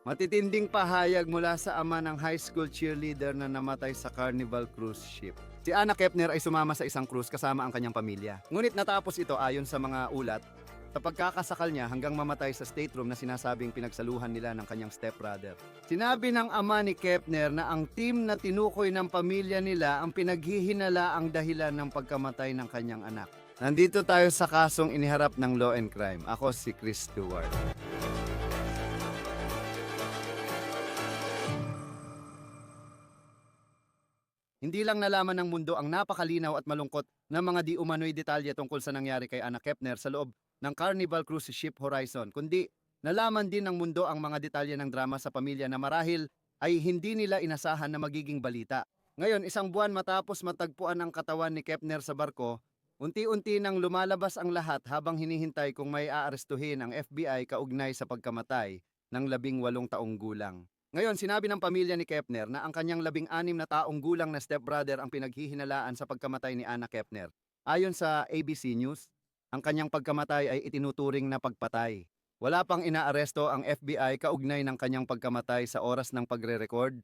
Matitinding pahayag mula sa ama ng high school cheerleader na namatay sa Carnival cruise ship. Si Anna Kepner ay sumama sa isang cruise kasama ang kanyang pamilya. Ngunit natapos ito ayon sa mga ulat sa pagkakasakal niya hanggang mamatay sa stateroom na sinasabing pinagsaluhan nila ng kanyang stepbrother. Sinabi ng ama ni Kepner na ang team na tinukoy ng pamilya nila ang pinaghihinala ang dahilan ng pagkamatay ng kanyang anak. Nandito tayo sa kasong iniharap ng Law and Crime. Ako si Chris Stewart. Hindi lang nalaman ng mundo ang napakalinaw at malungkot na mga di umano'y detalye tungkol sa nangyari kay Anna Kepner sa loob ng Carnival Cruise Ship Horizon, kundi nalaman din ng mundo ang mga detalye ng drama sa pamilya na marahil ay hindi nila inasahan na magiging balita. Ngayon, isang buwan matapos matagpuan ang katawan ni Kepner sa barko, unti-unti nang lumalabas ang lahat habang hinihintay kung may aarestuhin ang FBI kaugnay sa pagkamatay ng labing walong taong gulang. Ngayon, sinabi ng pamilya ni Kepner na ang kanyang labing-anim na taong gulang na stepbrother ang pinaghihinalaan sa pagkamatay ni Anna Kepner. Ayon sa ABC News, ang kanyang pagkamatay ay itinuturing na pagpatay. Wala pang inaaresto ang FBI kaugnay ng kanyang pagkamatay sa oras ng pagre-record.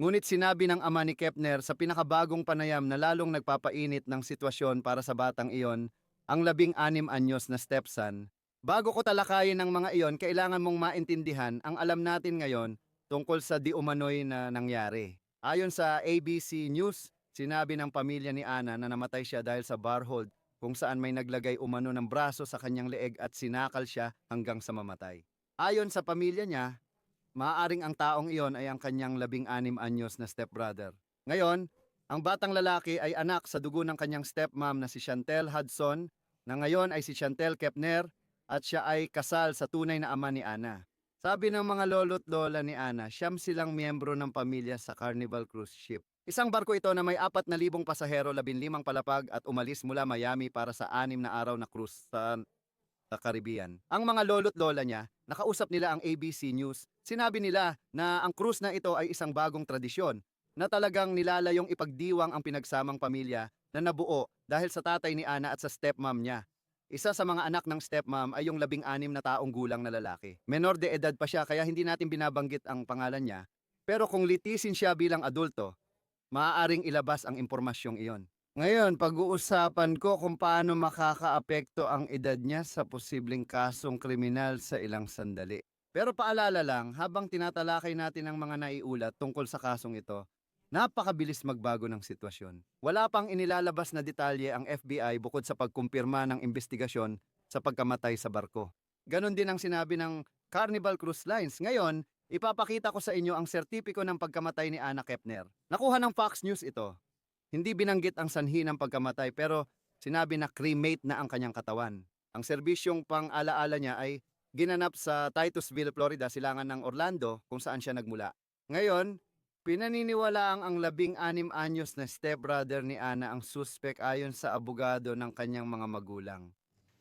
Ngunit sinabi ng ama ni Kepner sa pinakabagong panayam na lalong nagpapainit ng sitwasyon para sa batang iyon, ang labing-anim anyos na stepson. Bago ko talakayin ng mga iyon, kailangan mong maintindihan ang alam natin ngayon tungkol sa di umano'y na nangyari. Ayon sa ABC News, sinabi ng pamilya ni Ana na namatay siya dahil sa bar hold kung saan may naglagay umano ng braso sa kanyang leeg at sinakal siya hanggang sa mamatay. Ayon sa pamilya niya, maaaring ang taong iyon ay ang kanyang labing-anim anyos na stepbrother. Ngayon, ang batang lalaki ay anak sa dugo ng kanyang stepmom na si Chantel Hudson, na ngayon ay si Chantel Kepner at siya ay kasal sa tunay na ama ni Ana. Sabi ng mga lolo't lola ni Ana, siyam silang miyembro ng pamilya sa Carnival Cruise Ship. Isang barko ito na may 4,000 pasahero, 15 palapag at umalis mula Miami para sa anim na araw na cruise sa, sa Caribbean. Ang mga lolo't lola niya, nakausap nila ang ABC News. Sinabi nila na ang cruise na ito ay isang bagong tradisyon na talagang nilalayong ipagdiwang ang pinagsamang pamilya na nabuo dahil sa tatay ni Ana at sa stepmom niya. Isa sa mga anak ng stepmom ay yung labing-anim na taong gulang na lalaki. Menor de edad pa siya kaya hindi natin binabanggit ang pangalan niya. Pero kung litisin siya bilang adulto, maaaring ilabas ang impormasyong iyon. Ngayon, pag-uusapan ko kung paano makakaapekto ang edad niya sa posibleng kasong kriminal sa ilang sandali. Pero paalala lang, habang tinatalakay natin ang mga naiulat tungkol sa kasong ito, napakabilis magbago ng sitwasyon. Wala pang inilalabas na detalye ang FBI bukod sa pagkumpirma ng investigasyon sa pagkamatay sa barko. Ganon din ang sinabi ng Carnival Cruise Lines. Ngayon, ipapakita ko sa inyo ang sertipiko ng pagkamatay ni Anna Kepner. Nakuha ng Fox News ito. Hindi binanggit ang sanhi ng pagkamatay pero sinabi na cremate na ang kanyang katawan. Ang serbisyong pang-alaala niya ay ginanap sa Titusville, Florida, silangan ng Orlando kung saan siya nagmula. Ngayon, pinaniniwalaang ang labing-anim anyos na stepbrother ni Ana ang suspect ayon sa abogado ng kanyang mga magulang.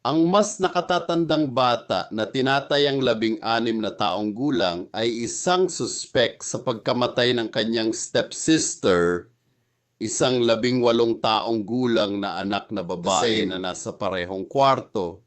Ang mas nakatatandang bata na tinatayang labing-anim na taong gulang ay isang suspek sa pagkamatay ng kanyang stepsister, isang labing walong taong gulang na anak na babae na nasa parehong kwarto.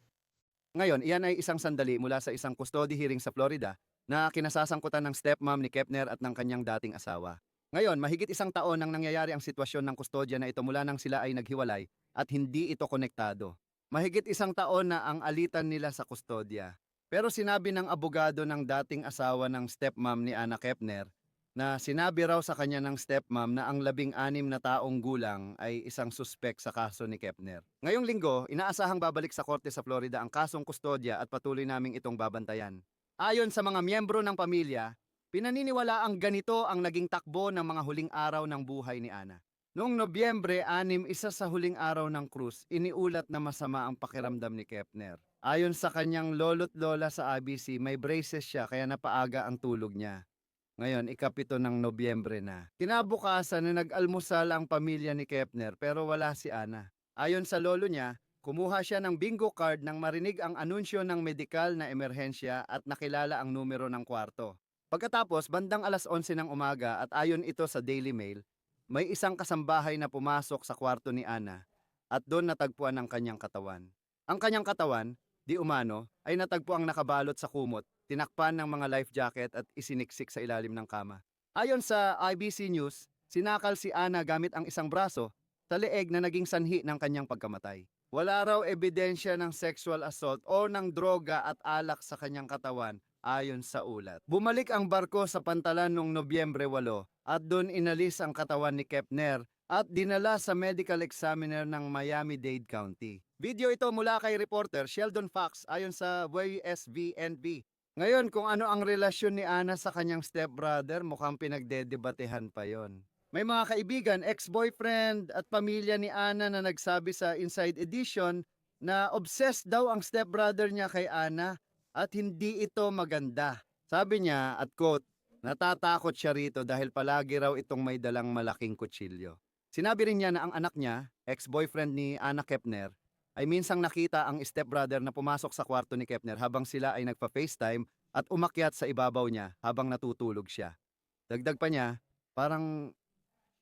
Ngayon, iyan ay isang sandali mula sa isang custody hearing sa Florida na kinasasangkutan ng stepmom ni Kepner at ng kanyang dating asawa. Ngayon, mahigit isang taon nang nangyayari ang sitwasyon ng kustodya na ito mula nang sila ay naghiwalay at hindi ito konektado. Mahigit isang taon na ang alitan nila sa kustodya. Pero sinabi ng abogado ng dating asawa ng stepmom ni Anna Kepner na sinabi raw sa kanya ng stepmom na ang labing-anim na taong gulang ay isang suspek sa kaso ni Kepner. Ngayong linggo, inaasahang babalik sa korte sa Florida ang kasong kustodya at patuloy naming itong babantayan. Ayon sa mga miyembro ng pamilya, pinaniniwala ang ganito ang naging takbo ng mga huling araw ng buhay ni Ana. Noong Nobyembre 6, isa sa huling araw ng krus, iniulat na masama ang pakiramdam ni Kepner. Ayon sa kanyang lolo't lola sa ABC, may braces siya kaya napaaga ang tulog niya. Ngayon, ikapito ng Nobyembre na. Kinabukasan na nag-almusal ang pamilya ni Kepner pero wala si Ana. Ayon sa lolo niya, kumuha siya ng bingo card nang marinig ang anunsyo ng medikal na emerhensya at nakilala ang numero ng kwarto. Pagkatapos, bandang alas 11 ng umaga at ayon ito sa Daily Mail, may isang kasambahay na pumasok sa kwarto ni Ana at doon natagpuan ang kanyang katawan. Ang kanyang katawan, di umano, ay natagpo ang nakabalot sa kumot tinakpan ng mga life jacket at isiniksik sa ilalim ng kama. Ayon sa IBC News, sinakal si Ana gamit ang isang braso sa leeg na naging sanhi ng kanyang pagkamatay. Wala raw ebidensya ng sexual assault o ng droga at alak sa kanyang katawan ayon sa ulat. Bumalik ang barko sa pantalan noong Nobyembre 8 at doon inalis ang katawan ni Kepner at dinala sa medical examiner ng Miami-Dade County. Video ito mula kay reporter Sheldon Fox ayon sa WSVNB. Ngayon, kung ano ang relasyon ni Ana sa kanyang stepbrother, mukhang pinagdedebatehan pa yon. May mga kaibigan, ex-boyfriend at pamilya ni Ana na nagsabi sa Inside Edition na obsessed daw ang stepbrother niya kay Ana at hindi ito maganda. Sabi niya, at quote, natatakot siya rito dahil palagi raw itong may dalang malaking kutsilyo. Sinabi rin niya na ang anak niya, ex-boyfriend ni Ana Kepner, ay minsang nakita ang stepbrother na pumasok sa kwarto ni Kepner habang sila ay nagpa-FaceTime at umakyat sa ibabaw niya habang natutulog siya. Dagdag pa niya, parang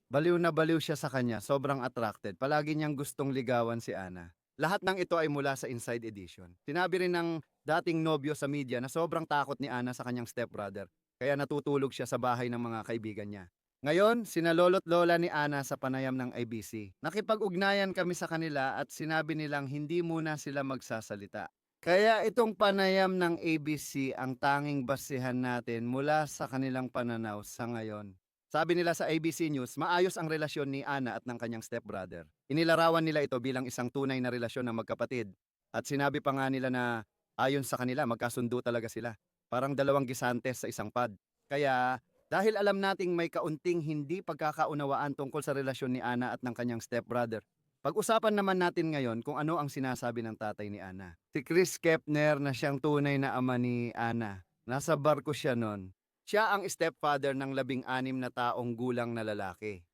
baliw na baliw siya sa kanya, sobrang attracted. Palagi niyang gustong ligawan si Ana. Lahat ng ito ay mula sa Inside Edition. Sinabi rin ng dating nobyo sa media na sobrang takot ni Ana sa kanyang stepbrother, kaya natutulog siya sa bahay ng mga kaibigan niya. Ngayon, sinalolot lola ni Ana sa panayam ng IBC. Nakipag-ugnayan kami sa kanila at sinabi nilang hindi muna sila magsasalita. Kaya itong panayam ng ABC ang tanging basihan natin mula sa kanilang pananaw sa ngayon. Sabi nila sa ABC News, maayos ang relasyon ni Ana at ng kanyang stepbrother. Inilarawan nila ito bilang isang tunay na relasyon ng magkapatid. At sinabi pa nga nila na ayon sa kanila, magkasundo talaga sila. Parang dalawang gisantes sa isang pad. Kaya dahil alam nating may kaunting hindi pagkakaunawaan tungkol sa relasyon ni Ana at ng kanyang stepbrother, pag-usapan naman natin ngayon kung ano ang sinasabi ng tatay ni Ana. Si Chris Kepner na siyang tunay na ama ni Ana. Nasa barko siya noon. Siya ang stepfather ng labing-anim na taong gulang na lalaki.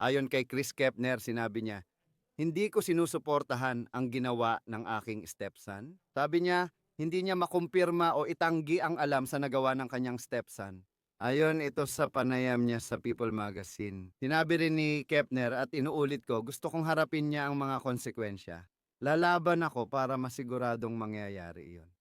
Ayon kay Chris Kepner, sinabi niya, hindi ko sinusuportahan ang ginawa ng aking stepson. Sabi niya, hindi niya makumpirma o itanggi ang alam sa nagawa ng kanyang stepson. Ayon ito sa panayam niya sa People Magazine. Sinabi rin ni Kepner at inuulit ko, gusto kong harapin niya ang mga konsekwensya. Lalaban ako para masiguradong mangyayari iyon.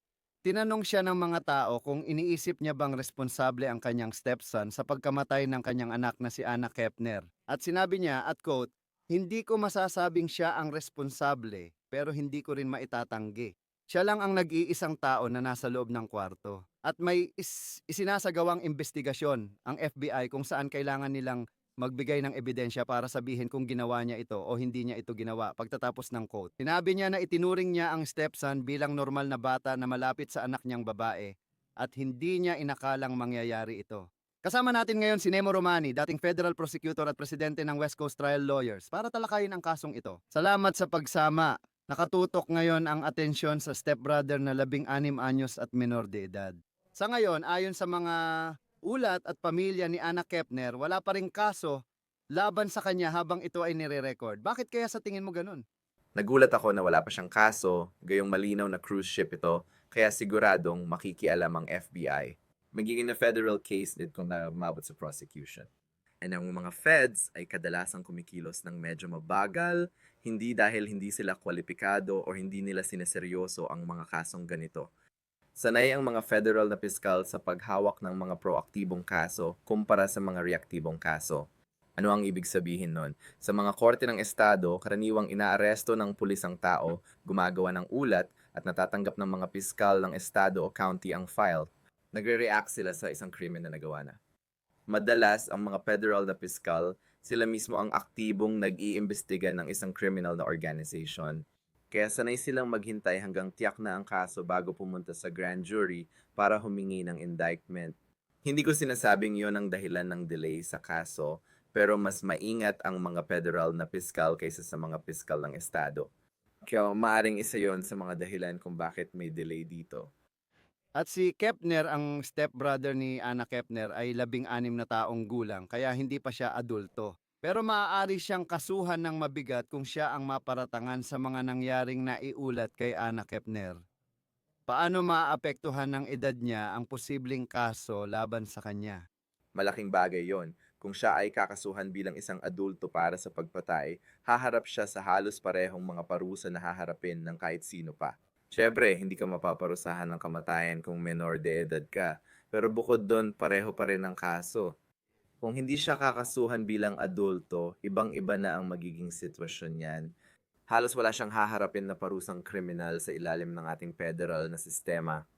Tinanong siya ng mga tao kung iniisip niya bang responsable ang kanyang stepson sa pagkamatay ng kanyang anak na si Anna Kepner. At sinabi niya, at quote, hindi ko masasabing siya ang responsable, pero hindi ko rin maitatanggi. Siya lang ang nag-iisang tao na nasa loob ng kwarto. At may is- isinasagawang investigasyon ang FBI kung saan kailangan nilang magbigay ng ebidensya para sabihin kung ginawa niya ito o hindi niya ito ginawa pagtatapos ng quote. Sinabi niya na itinuring niya ang stepson bilang normal na bata na malapit sa anak niyang babae at hindi niya inakalang mangyayari ito. Kasama natin ngayon si Nemo Romani, dating federal prosecutor at presidente ng West Coast Trial Lawyers para talakayin ang kasong ito. Salamat sa pagsama. Nakatutok ngayon ang atensyon sa stepbrother na labing-anim anyos at menor de edad. Sa ngayon, ayon sa mga ulat at pamilya ni Anna Kepner, wala pa ring kaso laban sa kanya habang ito ay nire-record. Bakit kaya sa tingin mo ganun? Nagulat ako na wala pa siyang kaso, gayong malinaw na cruise ship ito, kaya siguradong makikialam ang FBI. Magiging na federal case din kung namabot sa prosecution. And ang mga feds ay kadalasang kumikilos ng medyo mabagal, hindi dahil hindi sila kwalipikado o hindi nila sineseryoso ang mga kasong ganito. Sanay ang mga federal na piskal sa paghawak ng mga proaktibong kaso kumpara sa mga reaktibong kaso. Ano ang ibig sabihin nun? Sa mga korte ng estado, karaniwang inaaresto ng pulis ang tao, gumagawa ng ulat, at natatanggap ng mga piskal ng estado o county ang file. Nagre-react sila sa isang krimen na nagawa na. Madalas, ang mga federal na piskal, sila mismo ang aktibong nag-iimbestiga ng isang criminal na organization. Kaya sanay silang maghintay hanggang tiyak na ang kaso bago pumunta sa grand jury para humingi ng indictment. Hindi ko sinasabing yon ang dahilan ng delay sa kaso, pero mas maingat ang mga federal na piskal kaysa sa mga piskal ng estado. Kaya maaring isa yon sa mga dahilan kung bakit may delay dito. At si Kepner, ang stepbrother ni Anna Kepner, ay labing-anim na taong gulang, kaya hindi pa siya adulto. Pero maaari siyang kasuhan ng mabigat kung siya ang maparatangan sa mga nangyaring naiulat kay Anna Kepner. Paano maapektuhan ng edad niya ang posibleng kaso laban sa kanya? Malaking bagay yon. Kung siya ay kakasuhan bilang isang adulto para sa pagpatay, haharap siya sa halos parehong mga parusa na haharapin ng kahit sino pa. Siyempre, hindi ka mapaparusahan ng kamatayan kung menor de edad ka. Pero bukod doon, pareho pa rin ang kaso. Kung hindi siya kakasuhan bilang adulto, ibang-iba na ang magiging sitwasyon niyan. Halos wala siyang haharapin na parusang kriminal sa ilalim ng ating federal na sistema.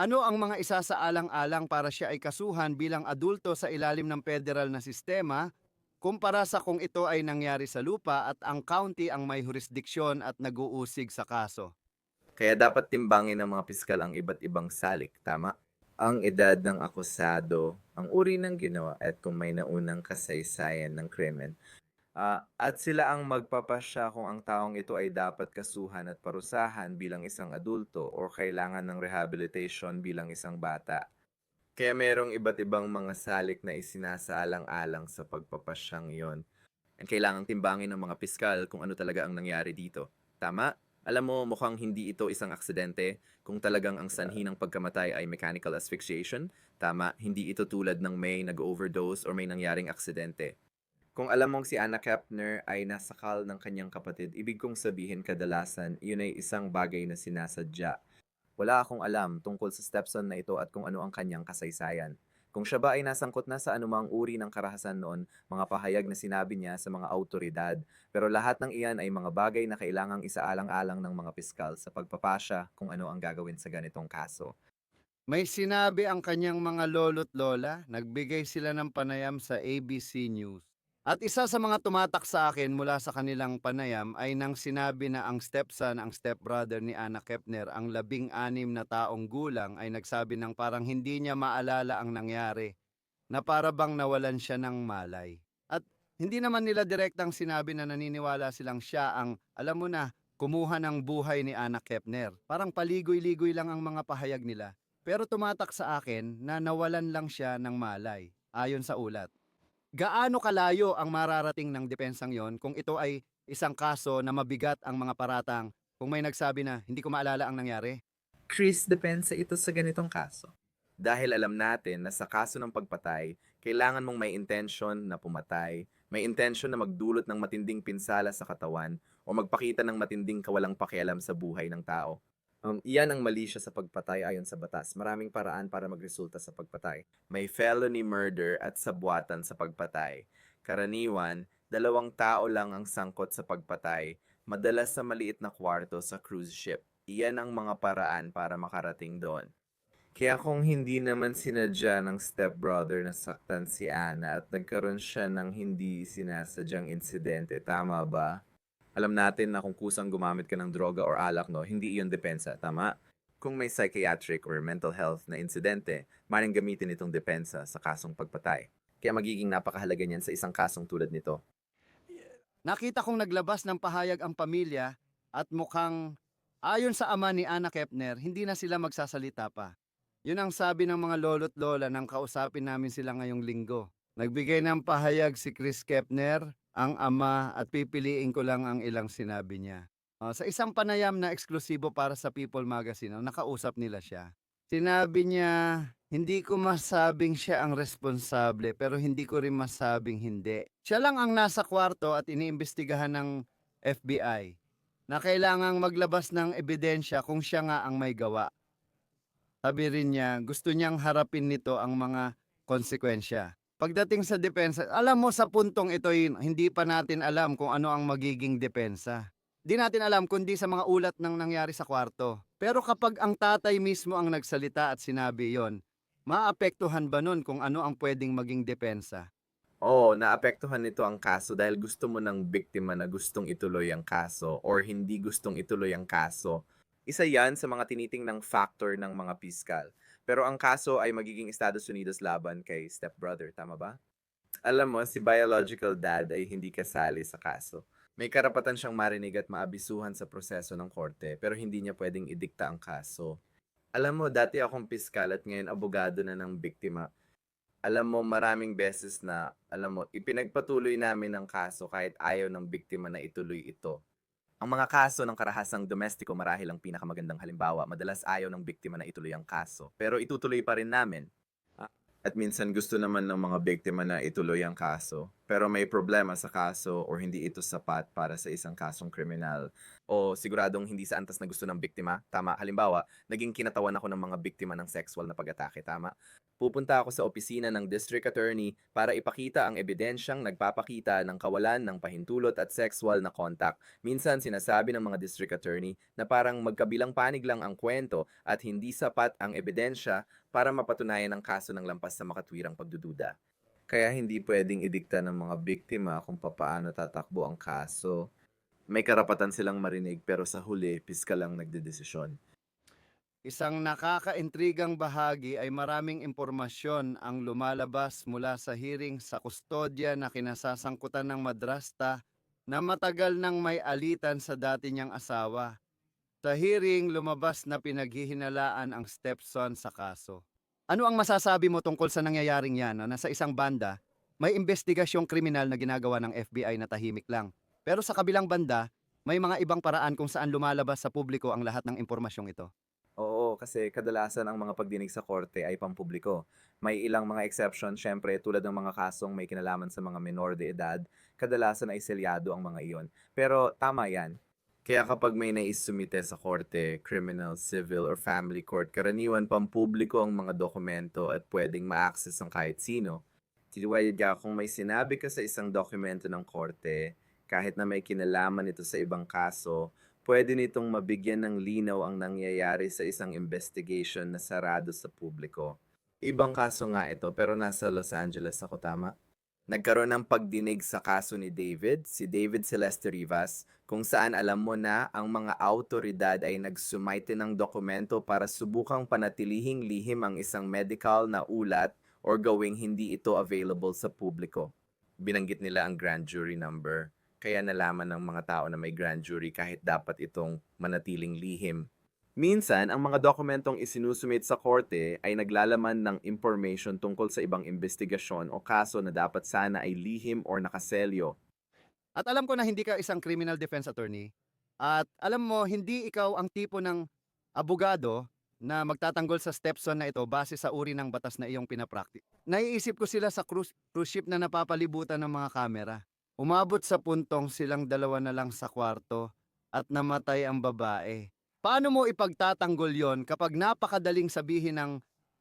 Ano ang mga isa sa alang-alang para siya ay kasuhan bilang adulto sa ilalim ng federal na sistema kumpara sa kung ito ay nangyari sa lupa at ang county ang may jurisdiksyon at nag-uusig sa kaso? Kaya dapat timbangin ng mga piskal ang iba't ibang salik, tama? Ang edad ng akusado, ang uri ng ginawa at kung may naunang kasaysayan ng krimen. Ah, at sila ang magpapasya kung ang taong ito ay dapat kasuhan at parusahan bilang isang adulto o kailangan ng rehabilitation bilang isang bata. Kaya merong iba't ibang mga salik na isinasaalang-alang sa pagpapasyang iyon. Ang kailangang timbangin ng mga piskal kung ano talaga ang nangyari dito. Tama? Alam mo, mukhang hindi ito isang aksidente. Kung talagang ang sanhi ng pagkamatay ay mechanical asphyxiation, tama, hindi ito tulad ng may nag-overdose or may nangyaring aksidente. Kung alam mong si Anna Kepner ay nasakal ng kanyang kapatid, ibig kong sabihin kadalasan, yun ay isang bagay na sinasadya. Wala akong alam tungkol sa stepson na ito at kung ano ang kanyang kasaysayan. Kung siya ba ay nasangkot na sa anumang uri ng karahasan noon, mga pahayag na sinabi niya sa mga autoridad. Pero lahat ng iyan ay mga bagay na kailangang isaalang-alang ng mga piskal sa pagpapasya kung ano ang gagawin sa ganitong kaso. May sinabi ang kanyang mga lolo't lola, nagbigay sila ng panayam sa ABC News. At isa sa mga tumatak sa akin mula sa kanilang panayam ay nang sinabi na ang stepson, ang stepbrother ni Anna Kepner, ang labing-anim na taong gulang ay nagsabi ng parang hindi niya maalala ang nangyari, na para bang nawalan siya ng malay. At hindi naman nila direktang sinabi na naniniwala silang siya ang, alam mo na, kumuha ng buhay ni Anna Kepner. Parang paligoy-ligoy lang ang mga pahayag nila. Pero tumatak sa akin na nawalan lang siya ng malay, ayon sa ulat. Gaano kalayo ang mararating ng depensang yon kung ito ay isang kaso na mabigat ang mga paratang kung may nagsabi na hindi ko maalala ang nangyari? Chris, depensa ito sa ganitong kaso. Dahil alam natin na sa kaso ng pagpatay, kailangan mong may intention na pumatay, may intention na magdulot ng matinding pinsala sa katawan, o magpakita ng matinding kawalang pakialam sa buhay ng tao. Um, iyan ang mali siya sa pagpatay ayon sa batas. Maraming paraan para magresulta sa pagpatay. May felony murder at sabuatan sa pagpatay. Karaniwan, dalawang tao lang ang sangkot sa pagpatay, madalas sa maliit na kwarto sa cruise ship. Iyan ang mga paraan para makarating doon. Kaya kung hindi naman sinadya ng stepbrother na saktan si Anna at nagkaroon siya ng hindi sinasadyang insidente, tama ba? Alam natin na kung kusang gumamit ka ng droga or alak, no, hindi iyon depensa, tama? Kung may psychiatric or mental health na insidente, maring gamitin itong depensa sa kasong pagpatay. Kaya magiging napakahalaga niyan sa isang kasong tulad nito. Nakita kong naglabas ng pahayag ang pamilya at mukhang ayon sa ama ni Anna Kepner, hindi na sila magsasalita pa. Yun ang sabi ng mga lolo't lola nang kausapin namin sila ngayong linggo. Nagbigay ng pahayag si Chris Kepner, ang ama at pipiliin ko lang ang ilang sinabi niya. Ah, sa isang panayam na eksklusibo para sa People Magazine, ang nakausap nila siya. Sinabi niya, hindi ko masabing siya ang responsable pero hindi ko rin masabing hindi. Siya lang ang nasa kwarto at iniimbestigahan ng FBI na kailangang maglabas ng ebidensya kung siya nga ang may gawa. Sabi rin niya, gusto niyang harapin nito ang mga konsekwensya. Pagdating sa depensa, alam mo sa puntong ito, hindi pa natin alam kung ano ang magiging depensa. Di natin alam kundi sa mga ulat ng nangyari sa kwarto. Pero kapag ang tatay mismo ang nagsalita at sinabi yon, maapektuhan ba nun kung ano ang pwedeng maging depensa? Oo, naapektuhan nito ang kaso dahil gusto mo ng biktima na gustong ituloy ang kaso or hindi gustong ituloy ang kaso. Isa yan sa mga tinitingnang factor ng mga piskal. Pero ang kaso ay magiging Estados Unidos laban kay stepbrother, tama ba? Alam mo, si biological dad ay hindi kasali sa kaso. May karapatan siyang marinig at maabisuhan sa proseso ng korte pero hindi niya pwedeng idikta ang kaso. Alam mo, dati akong piskal at ngayon abogado na ng biktima. Alam mo, maraming beses na, alam mo, ipinagpatuloy namin ang kaso kahit ayaw ng biktima na ituloy ito. Ang mga kaso ng karahasang domestiko marahil ang pinakamagandang halimbawa. Madalas ayaw ng biktima na ituloy ang kaso. Pero itutuloy pa rin namin. Ah, At minsan gusto naman ng mga biktima na ituloy ang kaso. Pero may problema sa kaso or hindi ito sapat para sa isang kasong kriminal o siguradong hindi sa antas na gusto ng biktima, tama? Halimbawa, naging kinatawan ako ng mga biktima ng sexual na pag-atake, tama? Pupunta ako sa opisina ng district attorney para ipakita ang ebidensyang nagpapakita ng kawalan ng pahintulot at sexual na contact. Minsan sinasabi ng mga district attorney na parang magkabilang panig lang ang kwento at hindi sapat ang ebidensya para mapatunayan ang kaso ng lampas sa makatwirang pagdududa. Kaya hindi pwedeng idikta ng mga biktima kung papaano tatakbo ang kaso. May karapatan silang marinig pero sa huli, piskal lang nagdedesisyon. Isang nakakaintrigang bahagi ay maraming impormasyon ang lumalabas mula sa hearing sa kustodya na kinasasangkutan ng madrasta na matagal nang may alitan sa dati niyang asawa. Sa hearing, lumabas na pinaghihinalaan ang stepson sa kaso. Ano ang masasabi mo tungkol sa nangyayaring yan na sa isang banda, may investigasyong kriminal na ginagawa ng FBI na tahimik lang. Pero sa kabilang banda, may mga ibang paraan kung saan lumalabas sa publiko ang lahat ng impormasyong ito. Oo, kasi kadalasan ang mga pagdinig sa korte ay pampubliko. May ilang mga exception, syempre, tulad ng mga kasong may kinalaman sa mga minor de edad, kadalasan ay selyado ang mga iyon. Pero tama yan. Kaya kapag may naisumite sa korte, criminal, civil, or family court, karaniwan pampubliko ang mga dokumento at pwedeng ma-access ng kahit sino. Titiwayad ka kung may sinabi ka sa isang dokumento ng korte, kahit na may kinalaman ito sa ibang kaso, pwede nitong mabigyan ng linaw ang nangyayari sa isang investigation na sarado sa publiko. Ibang kaso nga ito pero nasa Los Angeles ako tama. Nagkaroon ng pagdinig sa kaso ni David, si David Celeste Rivas, kung saan alam mo na ang mga autoridad ay nagsumaite ng dokumento para subukang panatilihing lihim ang isang medical na ulat or gawing hindi ito available sa publiko. Binanggit nila ang grand jury number, kaya nalaman ng mga tao na may grand jury kahit dapat itong manatiling lihim. Minsan, ang mga dokumentong isinusumit sa korte ay naglalaman ng information tungkol sa ibang investigasyon o kaso na dapat sana ay lihim or nakaselyo. At alam ko na hindi ka isang criminal defense attorney. At alam mo, hindi ikaw ang tipo ng abogado na magtatanggol sa stepson na ito base sa uri ng batas na iyong pinapraktik. Naiisip ko sila sa cruise, cruise ship na napapalibutan ng mga kamera. Umabot sa puntong silang dalawa na lang sa kwarto at namatay ang babae. Paano mo ipagtatanggol yon kapag napakadaling sabihin ng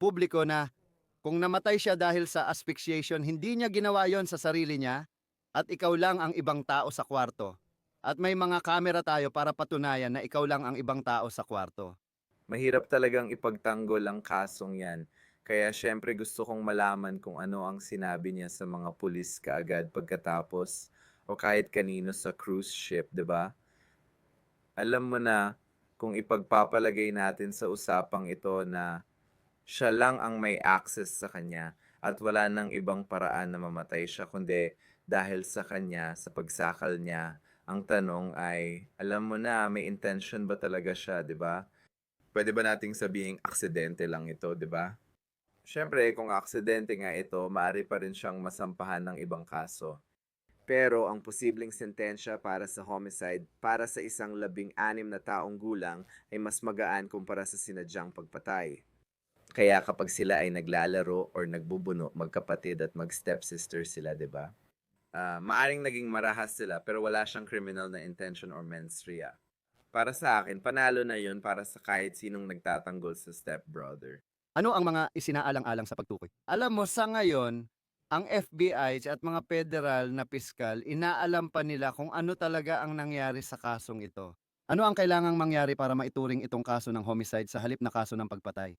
publiko na kung namatay siya dahil sa asphyxiation, hindi niya ginawa yon sa sarili niya, at ikaw lang ang ibang tao sa kwarto. At may mga kamera tayo para patunayan na ikaw lang ang ibang tao sa kwarto. Mahirap talagang ipagtanggol ang kasong yan. Kaya syempre gusto kong malaman kung ano ang sinabi niya sa mga pulis kaagad pagkatapos o kahit kanino sa cruise ship, 'di ba? Alam mo na kung ipagpapalagay natin sa usapang ito na siya lang ang may access sa kanya at wala nang ibang paraan na mamatay siya kundi dahil sa kanya, sa pagsakal niya. Ang tanong ay, alam mo na, may intention ba talaga siya, 'di ba? Pwede ba nating sabihing aksidente lang ito, 'di ba? Siyempre, kung aksidente nga ito, maaari pa rin siyang masampahan ng ibang kaso. Pero ang posibleng sentensya para sa homicide para sa isang labing-anim na taong gulang ay mas magaan kumpara sa sinadyang pagpatay. Kaya kapag sila ay naglalaro or nagbubuno, magkapatid at mag-stepsister sila, di ba? Ah, maaring naging marahas sila pero wala siyang criminal na intention or mens rea. Para sa akin, panalo na yun para sa kahit sinong nagtatanggol sa stepbrother. Ano ang mga isinaalang-alang sa pagtukoy? Alam mo, sa ngayon, ang FBI at mga federal na piskal, inaalam pa nila kung ano talaga ang nangyari sa kasong ito. Ano ang kailangang mangyari para maituring itong kaso ng homicide sa halip na kaso ng pagpatay?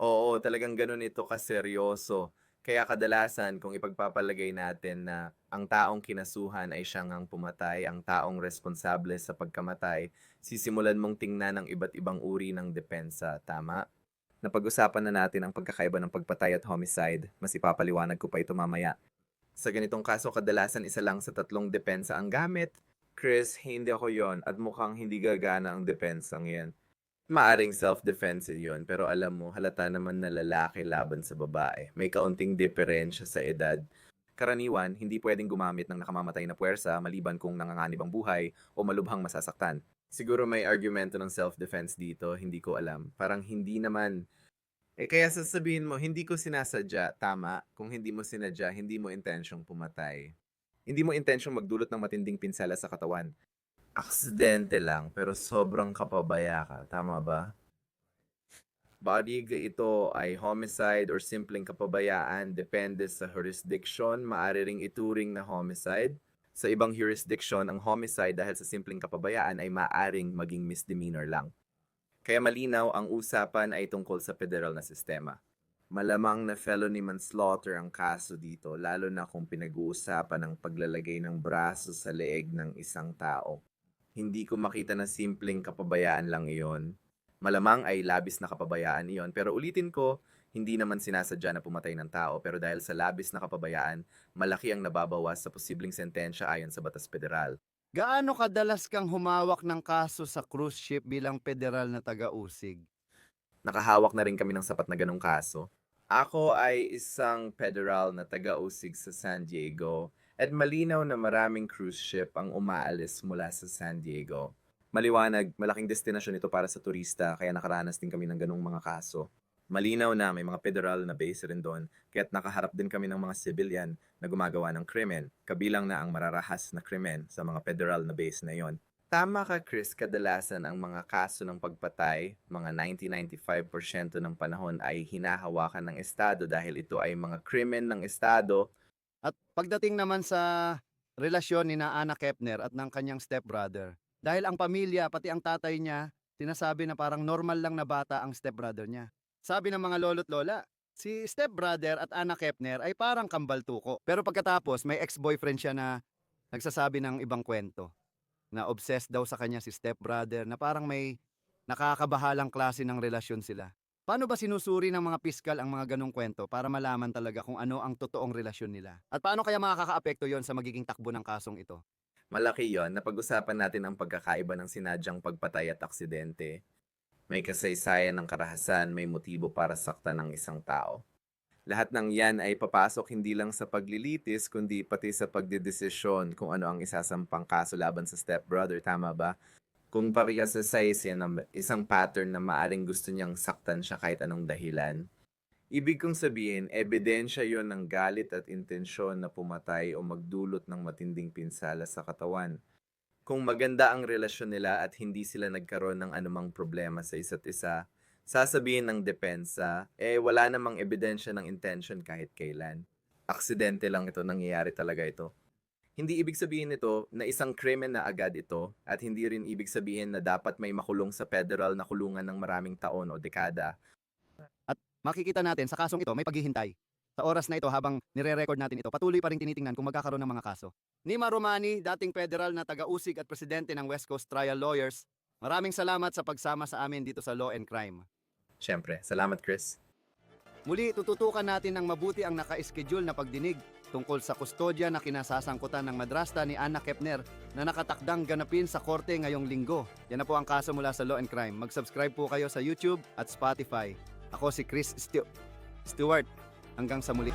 Oo, talagang ganun ito kaseryoso. Kaya kadalasan kung ipagpapalagay natin na ang taong kinasuhan ay siyang ang pumatay, ang taong responsable sa pagkamatay, sisimulan mong tingnan ang iba't ibang uri ng depensa, tama? Napag-usapan na natin ang pagkakaiba ng pagpatay at homicide, mas ipapaliwanag ko pa ito mamaya. Sa ganitong kaso, kadalasan isa lang sa tatlong depensa ang gamit. Chris, hindi ako yon at mukhang hindi gagana ang depensang yan. Maaring self-defense yun, pero alam mo, halata naman na lalaki laban sa babae. May kaunting diferensya sa edad. Karaniwan, hindi pwedeng gumamit ng nakamamatay na puwersa maliban kung nanganganib ang buhay o malubhang masasaktan. Siguro may argumento ng self-defense dito, hindi ko alam. Parang hindi naman. Eh kaya sasabihin mo, hindi ko sinasadya, tama. Kung hindi mo sinadya, hindi mo intensyong pumatay. Hindi mo intensyong magdulot ng matinding pinsala sa katawan. Aksidente lang, pero sobrang kapabaya ka. Tama ba? Body ito ay homicide or simpleng kapabayaan depende sa jurisdiction, maaari ring ituring na homicide. Sa ibang jurisdiction, ang homicide dahil sa simpleng kapabayaan ay maaring maging misdemeanor lang. Kaya malinaw ang usapan ay tungkol sa federal na sistema. Malamang na felony manslaughter ang kaso dito, lalo na kung pinag-uusapan ang paglalagay ng braso sa leeg ng isang tao. Hindi ko makita na simpleng kapabayaan lang iyon. Malamang ay labis na kapabayaan iyon, pero ulitin ko, hindi naman sinasadya na pumatay ng tao, pero dahil sa labis na kapabayaan, malaki ang nababawas sa posibleng sentensya ayon sa batas federal. Gaano kadalas kang humawak ng kaso sa cruise ship bilang federal na taga-usig? nakahawak na rin kami ng sapat na ganong kaso. Ako ay isang federal na taga-usig sa San Diego at malinaw na maraming cruise ship ang umaalis mula sa San Diego. Maliwanag, malaking destinasyon ito para sa turista kaya nakaranas din kami ng ganong mga kaso. Malinaw na may mga federal na base rin doon kaya't nakaharap din kami ng mga civilian na gumagawa ng krimen, kabilang na ang mararahas na krimen sa mga federal na base na yon. Tama ka, Chris. Kadalasan ang mga kaso ng pagpatay, mga 90-95% ng panahon ay hinahawakan ng Estado dahil ito ay mga krimen ng Estado. At pagdating naman sa relasyon ni na Anna Kepner at ng kanyang stepbrother, dahil ang pamilya, pati ang tatay niya, sinasabi na parang normal lang na bata ang stepbrother niya. Sabi ng mga lolo't lola, si stepbrother at Anna Kepner ay parang kambal tuko. Pero pagkatapos, may ex-boyfriend siya na nagsasabi ng ibang kwento. Na obsessed daw sa kanya si stepbrother, na parang may nakakabahalang klase ng relasyon sila. Paano ba sinusuri ng mga piskal ang mga ganong kwento para malaman talaga kung ano ang totoong relasyon nila? At paano kaya makakaapekto yon sa magiging takbo ng kasong ito? Malaki yon na pag-usapan natin ang pagkakaiba ng sinadyang pagpatay at aksidente. May kasaysayan ng karahasan, may motibo para saktan ng isang tao. Lahat ng yan ay papasok hindi lang sa paglilitis, kundi pati sa pagdedesisyon kung ano ang isasampang kaso laban sa stepbrother, tama ba? Kung parehas-size yan ang isang pattern na maaring gusto niyang saktan siya kahit anong dahilan. Ibig kong sabihin, ebidensya yon ng galit at intensyon na pumatay o magdulot ng matinding pinsala sa katawan. Kung maganda ang relasyon nila at hindi sila nagkaroon ng anumang problema sa isa't isa, sasabihin ng depensa, eh wala namang ebidensya ng intention kahit kailan. Aksidente lang ito, nangyayari talaga ito. Hindi ibig sabihin nito na isang krimen na agad ito at hindi rin ibig sabihin na dapat may makulong sa federal na kulungan ng maraming taon o dekada. Makikita natin sa kasong ito may paghihintay. Sa oras na ito habang nire-record natin ito, patuloy pa rin tinitingnan kung magkakaroon ng mga kaso. Nima Romani, dating federal na taga-usig at presidente ng West Coast Trial Lawyers, maraming salamat sa pagsama sa amin dito sa Law and Crime. Siyempre, salamat Chris. Muli, tututukan natin ng mabuti ang naka-schedule na pagdinig tungkol sa kustodya na kinasasangkutan ng madrasta ni Anna Kepner na nakatakdang ganapin sa korte ngayong linggo. Yan na po ang kaso mula sa Law and Crime. Mag-subscribe po kayo sa YouTube at Spotify. Ako si Chris Stu- Stewart. Hanggang sa muli.